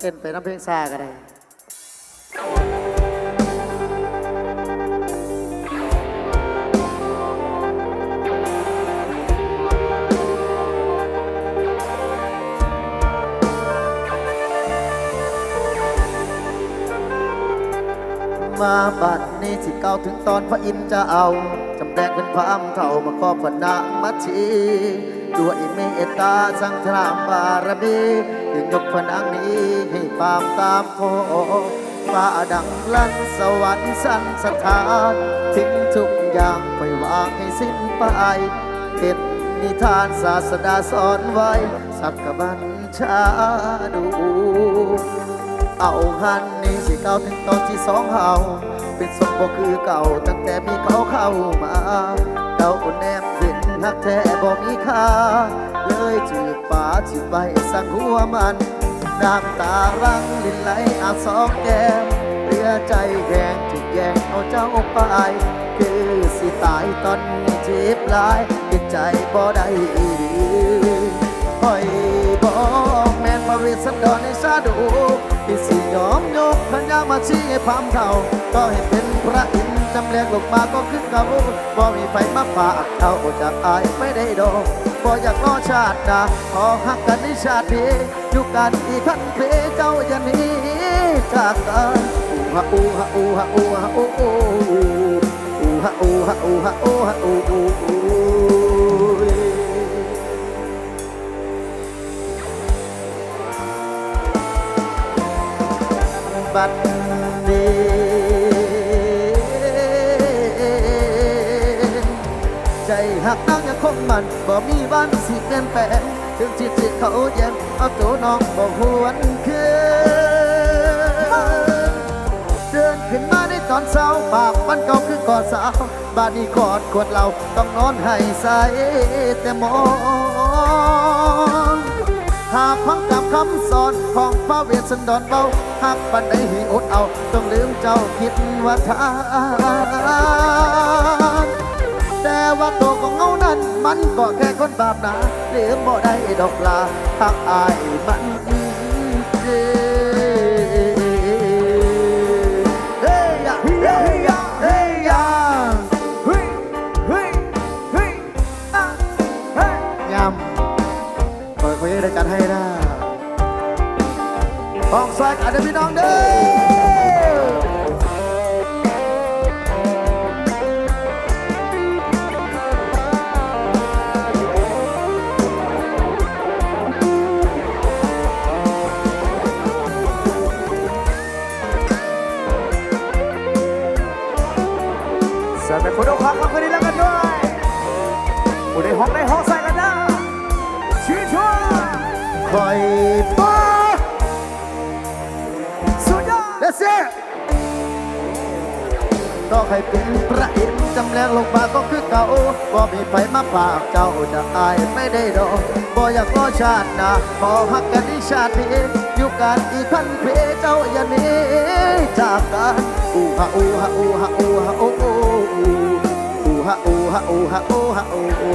เต้นไปน้ำเพลงซาก็ได้มาบัดนี้สิเก่าถึงตอนพระอินทร์จะเอาจำแดงเป็นพระอำเท่ามาครอบพระนางมัชชี ด้วยเมตตาสังทรามบารมีจึงยกพนางนี้ให้ปามตามโคฟ้าดังลั่นสวรรค์สันสถานทิ้งทุกอย่างไปวางให้สิ้นไปเป็นนิทานศาสดาสอนไว้ สักกบัญชาดู เอาหันนี่สิเก่าถึงตอนที่สองเฮาเป็นสมบ่คือเก่าตั้งแต่มีเขาเข้ามา เก่าคนแนมเห็น หักแท้บ่มีค่า เลยจืดป่าจืดใบสังหัวมันน้ำตาลังลินไหลอาสองแก้มเรือใจแข็งถูกแยงเอาเจ้าไป คือสิตายตอนนี้เจ็บลายเก็บใจบ่ได้อีหลีคอยบอกแม่นพระเวสสันดรในชาดู มาชี้ให้พามเท่าก็ให้เป็นพระอินทร์จำแรงลงมาก็คือเขาบ่มีไฟมาฝากเขาจากอายไม่ได้ดอกบ่อยากรอชาติหน้าขอหักกันในชาตินี้อยู่กันอีกพันเพเจ้าอย่าหนีจากกันอูฮะอูฮะอูฮะอูฮะอูอูฮะอูฮะอูฮะอูฮะอู บัดนี้ใจหักน้องยังคงมันบ่มีวันสิเปลี่ยนแปลงถึงจิตจิตเขาแย้มเอาตัวน้องบ่หวนคืนเดินขึ้นมาในตอนเช้าปากมันเก่าคือกอนสาวบ้านนี้กอดขวดเราต้องนอนให้ใสแต่มองหากฟังกับคำสอนของพระเวสสันดรเบา หากปันใดอดเอา ต้องลืมเจ้าคิดว่าทานแต่ว่าตัวของเงานั้น มันก็แค่คนบาปนาลืมบ่ได้ดอกลาหากอายมันเจ็บเฮ้ยยะเฮ้ยยะเฮ้ยยะเฮ้ยเฮ้ยเฮ้ยอะเฮ้ยยำคอยคอยได้ ห้องซอยกันเด้อพี่น้องเด้อสำหรับคนเอาความครับคนนี้แล้วกันด้วยผู้ในห้องในห้องใส่กันนะชื่อชัวคอย เซ่ก็ให้เป็นพระอินทร์จำแรงลงมาก็คือเก่าบ่มีไฟมาปากเจ้าจะอายไม่ได้ดอกบ่อยากรอชาตินาขอหักกันที่ชาตินี้อยู่กันอีกพันเพเจ้าอย่าหนีจากกันอูฮะอูฮะอูฮะอูฮะอูอูอูฮะอูฮะอูฮะอูฮะอูอู